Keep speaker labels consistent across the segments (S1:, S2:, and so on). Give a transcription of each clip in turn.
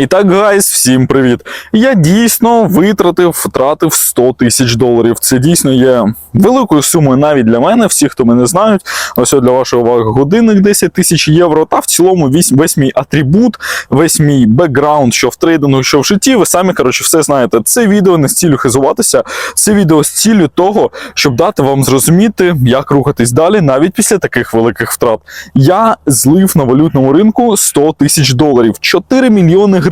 S1: І так, гайс, всім привіт. Я дійсно витратив, втратив 100 тисяч доларів. Це дійсно є великою сумою навіть для мене. Всі, хто мене знають, ось для вашої уваги годинник 10 тисяч євро. Та в цілому весь, весь мій атрибут, весь мій бекграунд, що в трейдингу, що в житті. Ви самі коротше все знаєте. Це відео не з ціллю хизуватися, це відео з ціллю того, щоб дати вам зрозуміти, як рухатись далі, навіть після таких великих втрат. Я злив на валютному ринку 100 тисяч доларів, 4 мільйони гривень.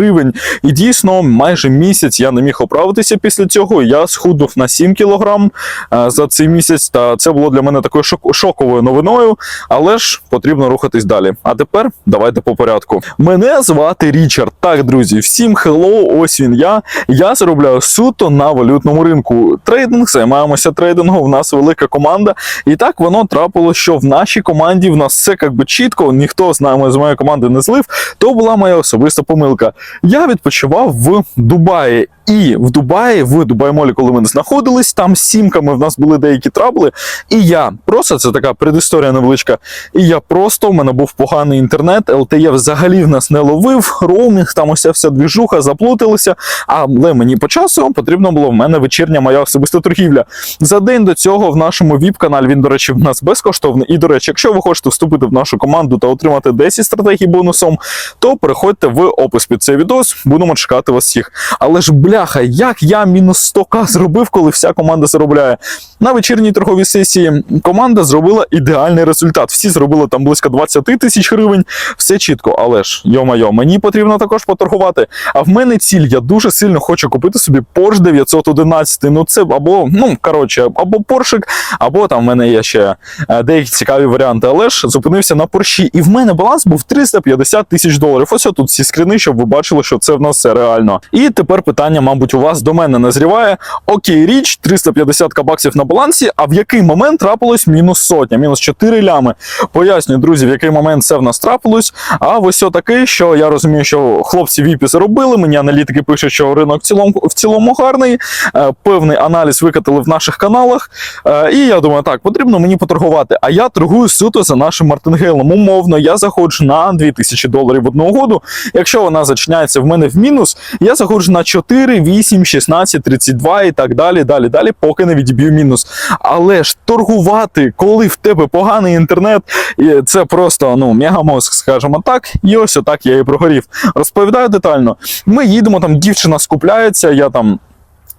S1: І дійсно, майже місяць я не міг оправитися після цього. Я схуднув на 7 кілограм е, за цей місяць. Та це було для мене такою шок- шоковою новиною. Але ж потрібно рухатись далі. А тепер давайте по порядку. Мене звати Річард. Так, друзі, всім хеллоу, ось він я. Я заробляю суто на валютному ринку. Трейдинг, займаємося трейдингом. В нас велика команда. І так воно трапило, що в нашій команді в нас все як би чітко, ніхто з нами з моєї команди не злив. То була моя особиста помилка. Я відпочивав в Дубаї. І в Дубаї, в Дубай-молі, коли ми знаходились, там з сімками в нас були деякі трабли. І я просто це така предісторія невеличка. І я просто в мене був поганий інтернет. LTE взагалі в нас не ловив. Роумінг, там уся вся двіжуха, заплуталися. Але мені по часу потрібно було в мене вечірня моя особиста торгівля. За день до цього в нашому віп-каналі він, до речі, в нас безкоштовний. І, до речі, якщо ви хочете вступити в нашу команду та отримати 10 стратегій бонусом, то переходьте в опис під цей відос. Будемо чекати вас всіх. Але ж бляха, як я мінус 100к зробив, коли вся команда заробляє. На вечірній торговій сесії команда зробила ідеальний результат. Всі зробили там близько 20 тисяч гривень. Все чітко, але ж йо-майо, мені потрібно також поторгувати. А в мене ціль, я дуже сильно хочу купити собі Porsche 911. Ну це або, ну коротше, або Поршик, або там в мене є ще е, деякі цікаві варіанти. Але ж зупинився на Порші, і в мене баланс був 350 тисяч доларів. Ось тут всі скрини, щоб ви бачили, що це в нас все реально. І тепер питання, мабуть, у вас до мене назріває. Окей, річ, 350 баксів на балансі. А в який момент трапилось мінус сотня, мінус 4 лями? Поясню, друзі, в який момент це в нас трапилось. А ось отакий, що я розумію, що хлопці віпі заробили. Мені аналітики пишуть, що ринок в цілому в цілому гарний. Е, Певний аналіз викатали в наших каналах. Е, І я думаю, так, потрібно мені поторгувати. А я торгую суто за нашим Мартингейлом. Умовно, я заходжу на 2000 доларів в одну угоду. Якщо вона зачиняється в мене в мінус, я заходжу на 4, 8, 16, 32 і так далі, далі, далі, поки не відіб'ю мінус. Але ж торгувати, коли в тебе поганий інтернет, це просто ну мегамозг, скажімо так. І ось отак я і прогорів. Розповідаю детально. Ми їдемо, там дівчина скупляється, я там.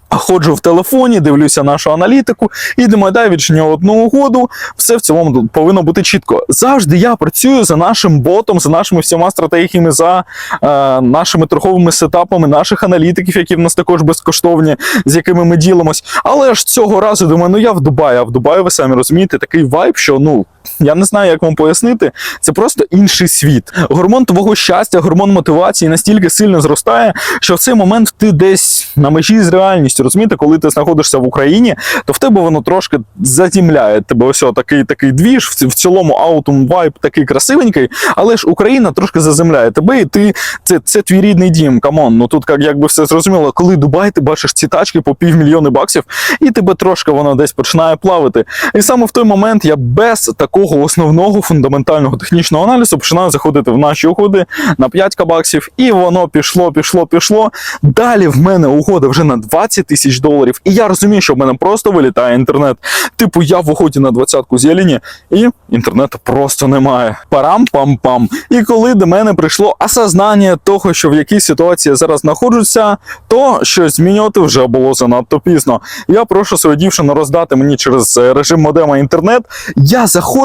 S1: Ходжу в телефоні, дивлюся нашу аналітику і думаю, дай відчиню одну угоду. Все в цілому повинно бути чітко. Завжди я працюю за нашим ботом, за нашими всіма стратегіями, за е, нашими торговими сетапами, наших аналітиків, які в нас також безкоштовні, з якими ми ділимось. Але ж цього разу думаю, ну я в Дубаї, а в Дубаї, ви самі розумієте, такий вайб, що ну. Я не знаю, як вам пояснити. Це просто інший світ. Гормон твого щастя, гормон мотивації настільки сильно зростає, що в цей момент ти десь на межі з реальністю. Розумієте, коли ти знаходишся в Україні, то в тебе воно трошки зазімляє тебе. Ось такий такий двіж, в в цілому аутум вайб такий красивенький, але ж Україна трошки заземляє тебе, і ти це, це твій рідний дім. Камон. Ну тут як, якби все зрозуміло, коли Дубай, ти бачиш ці тачки по півмільйони баксів, і тебе трошки воно десь починає плавати. І саме в той момент я без такого основного фундаментального технічного аналізу починаю заходити в наші угоди на 5 баксів, і воно пішло, пішло, пішло. Далі в мене угода вже на 20 тисяч доларів, і я розумію, що в мене просто вилітає інтернет. Типу, я в угоді на 20-ку зелені, і інтернету просто немає. Парам-пам-пам. І коли до мене прийшло осознання того, що в якій ситуації я зараз знаходжуся, то щось змінювати вже було занадто пізно. Я прошу свою дівчину роздати мені через е, режим модема інтернет. Я заходжу,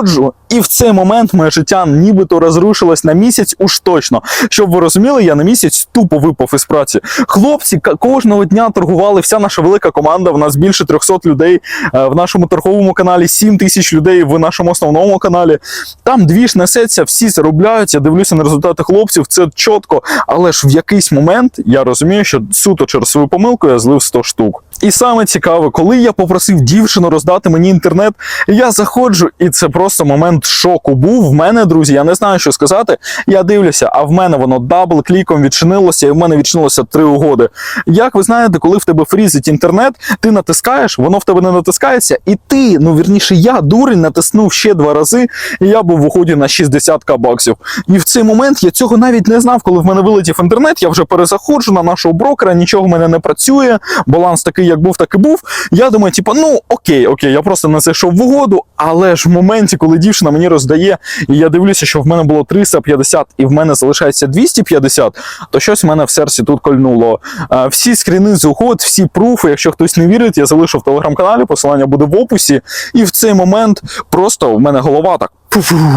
S1: і в цей момент моє життя нібито розрушилось на місяць уж точно. Щоб ви розуміли, я на місяць тупо випав із праці. Хлопці кожного дня торгували, вся наша велика команда. В нас більше 300 людей е, в нашому торговому каналі, 7 тисяч людей в нашому основному каналі. Там дві ж несеться, всі заробляють. Я дивлюся на результати хлопців, це чітко. Але ж в якийсь момент я розумію, що суто через свою помилку я злив 100 штук. І саме цікаве, коли я попросив дівчину роздати мені інтернет, я заходжу, і це просто момент шоку був в мене, друзі. Я не знаю, що сказати. Я дивлюся, а в мене воно дабл-кліком відчинилося, і в мене відчинилося три угоди. Як ви знаєте, коли в тебе фрізить інтернет, ти натискаєш, воно в тебе не натискається, і ти, ну вірніше, я дурень натиснув ще два рази, і я був в уході на 60 баксів. І в цей момент я цього навіть не знав, коли в мене вилетів інтернет. Я вже перезаходжу на нашого брокера, нічого в мене не працює. Баланс такий, як був, так і був. Я думаю, типу, ну окей, окей, я просто не зайшов в угоду, але ж в моменті, коли дівчина мені роздає, і я дивлюся, що в мене було 350 і в мене залишається 250, то щось в мене в серці тут кольнуло. Е, Всі скріни з угод, всі пруфи, якщо хтось не вірить, я залишу в телеграм-каналі, посилання буде в описі. І в цей момент просто в мене голова так.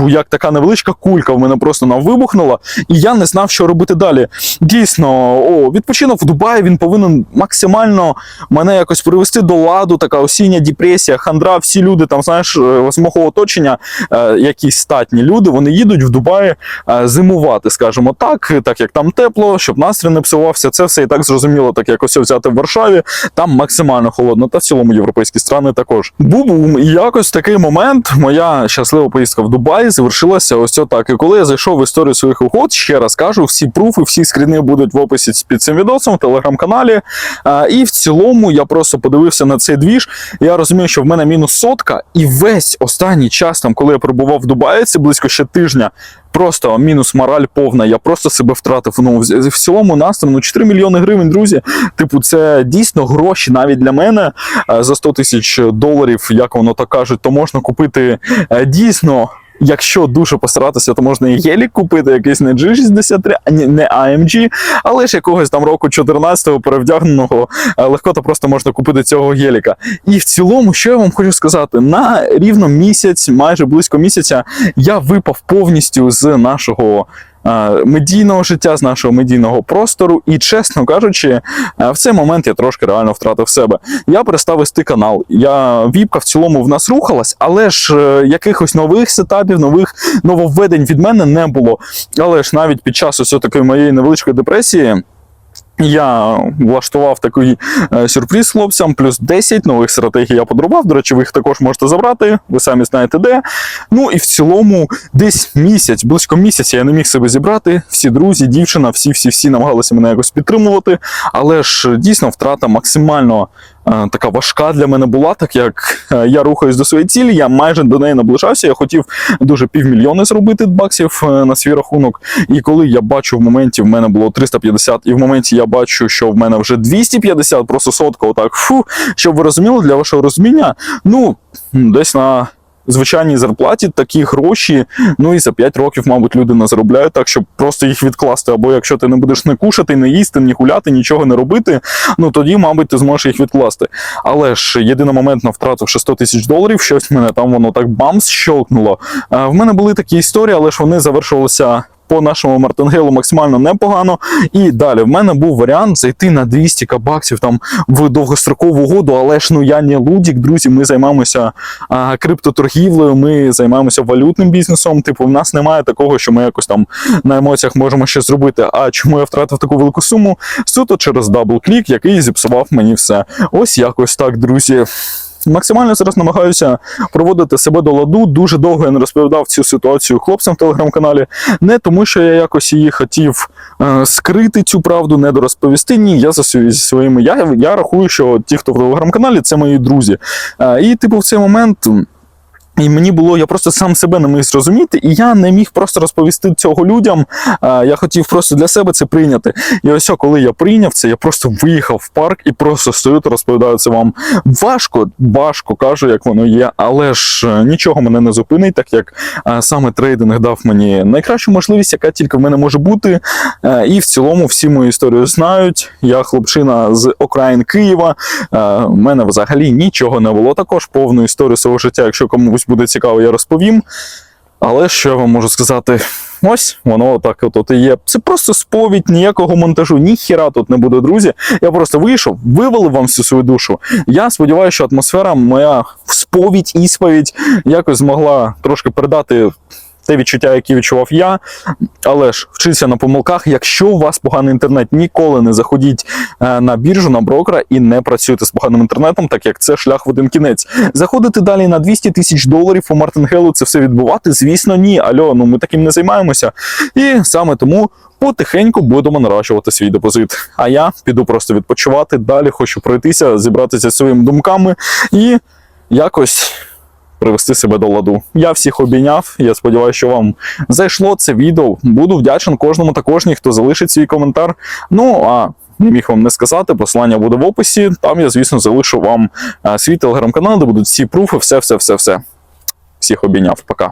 S1: Як така невеличка кулька в мене просто нам вибухнула, і я не знав, що робити далі. Дійсно, о, відпочинок в Дубаї він повинен максимально мене якось привести до ладу. Така осіння депресія, хандра. Всі люди там, знаєш, е, з мого оточення, е, якісь статні люди, вони їдуть в Дубаї е, зимувати, скажімо так, так як там тепло, щоб настрій не псувався. Це все і так зрозуміло, так як ось взяти в Варшаві. Там максимально холодно, та в цілому європейські страни також. Бу-бум, і якось такий момент моя щаслива поїздка в Дубаї завершилася ось отак. І коли я зайшов в історію своїх угод, ще раз кажу, всі пруфи, всі скріни будуть в описі під цим відосом в телеграм-каналі. І в цілому я просто подивився на цей двіж. Я розумію, що в мене мінус сотка, і весь останній час, там, коли я перебував в Дубаї, це близько ще тижня. Просто мінус мораль повна. Я просто себе втратив. Ну в, цілому настрій, ну 4 мільйони гривень, друзі. Типу, це дійсно гроші навіть для мене Е, за 100 тисяч доларів, як воно так кажуть, то можна купити е, дійсно. Якщо дуже постаратися, то можна і гелік купити, якийсь не G63, а ні, не AMG, але ж якогось там року 14-го перевдягненого е, легко то просто можна купити цього геліка. І в цілому, що я вам хочу сказати, на рівно місяць, майже близько місяця, я випав повністю з нашого. Е, Медійного життя з нашого медійного простору, і чесно кажучи, е, в цей момент я трошки реально втратив себе. Я перестав вести канал. Я віпка в цілому в нас рухалась, але ж е, якихось нових сетапів, нових нововведень від мене не було. Але ж навіть під час ось такої моєї невеличкої депресії. Я влаштував такий е, сюрприз хлопцям, плюс 10 нових стратегій я подарував. До речі, ви їх також можете забрати, ви самі знаєте де. Ну і в цілому, десь місяць, близько місяця я не міг себе зібрати. Всі друзі, дівчина, всі, всі, всі намагалися мене якось підтримувати. Але ж дійсно втрата максимально така важка для мене була, так як е, я рухаюсь до своєї цілі, я майже до неї наближався. Я хотів дуже півмільйони зробити баксів е, на свій рахунок. І коли я бачу в моменті, в мене було 350, і в моменті я бачу, що в мене вже 250, просто сотка, отак, фу, щоб ви розуміли, для вашого розуміння, ну, десь на звичайній зарплаті такі гроші, ну і за 5 років, мабуть, люди не заробляють так, щоб просто їх відкласти. Або якщо ти не будеш не кушати, не їсти, ні гуляти, нічого не робити, ну тоді, мабуть, ти зможеш їх відкласти. Але ж єдиномоментно втративши 100 тисяч доларів, щось мене там воно так бамс щелкнуло. Е, В мене були такі історії, але ж вони завершувалися. По нашому мартингейлу максимально непогано. І далі в мене був варіант зайти на 200 баксів там в довгострокову угоду, але ж ну я не лудік, друзі. Ми займаємося а, криптоторгівлею, ми займаємося валютним бізнесом. Типу, в нас немає такого, що ми якось там на емоціях можемо щось зробити. А чому я втратив таку велику суму? Суто через дабл-клік, який зіпсував мені все. Ось якось так, друзі. Максимально зараз намагаюся проводити себе до ладу. Дуже довго я не розповідав цю ситуацію хлопцям в телеграм-каналі. Не тому, що я якось її хотів е, скрити цю правду, не дорозповісти. Ні, я за своїми. Я, я рахую, що ті, хто в телеграм-каналі, це мої друзі. Е, і, типу, в цей момент. І мені було, я просто сам себе не міг зрозуміти, і я не міг просто розповісти цього людям. Я хотів просто для себе це прийняти. І ось, коли я прийняв це, я просто виїхав в парк і просто стою та розповідаю це вам. Важко, важко кажу, як воно є, але ж е, нічого мене не зупинить, так як е, саме трейдинг дав мені найкращу можливість, яка тільки в мене може бути. Е, І в цілому всі мою історію знають. Я хлопчина з окраїн Києва. У мене взагалі нічого не було. Також повну історію свого життя, якщо комусь буде цікаво, я розповім. Але що я вам можу сказати? Ось воно так от, от і є. Це просто сповідь, ніякого монтажу, ні хіра тут не буде, друзі. Я просто вийшов, вивалив вам всю свою душу. Я сподіваюся, що атмосфера, моя сповідь, ісповідь якось змогла трошки передати те відчуття, яке відчував я. Але ж вчиться на помилках. Якщо у вас поганий інтернет, ніколи не заходіть е, на біржу, на брокера і не працюйте з поганим інтернетом, так як це шлях в один кінець. Заходити далі на 200 тисяч доларів у Мартингелу це все відбувати? Звісно, ні. Альо, ну ми таким не займаємося. І саме тому потихеньку будемо наращувати свій депозит. А я піду просто відпочивати. Далі хочу пройтися, зібратися зі своїми думками і якось. Привести себе до ладу. Я всіх обійняв. Я сподіваюся, що вам зайшло це відео. Буду вдячен кожному та кожній, хто залишить свій коментар. Ну а не міг вам не сказати. Посилання буде в описі. Там я, звісно, залишу вам е, свій телеграм-канал, де будуть всі пруфи, все, все, все, все. Всіх обійняв. Пока.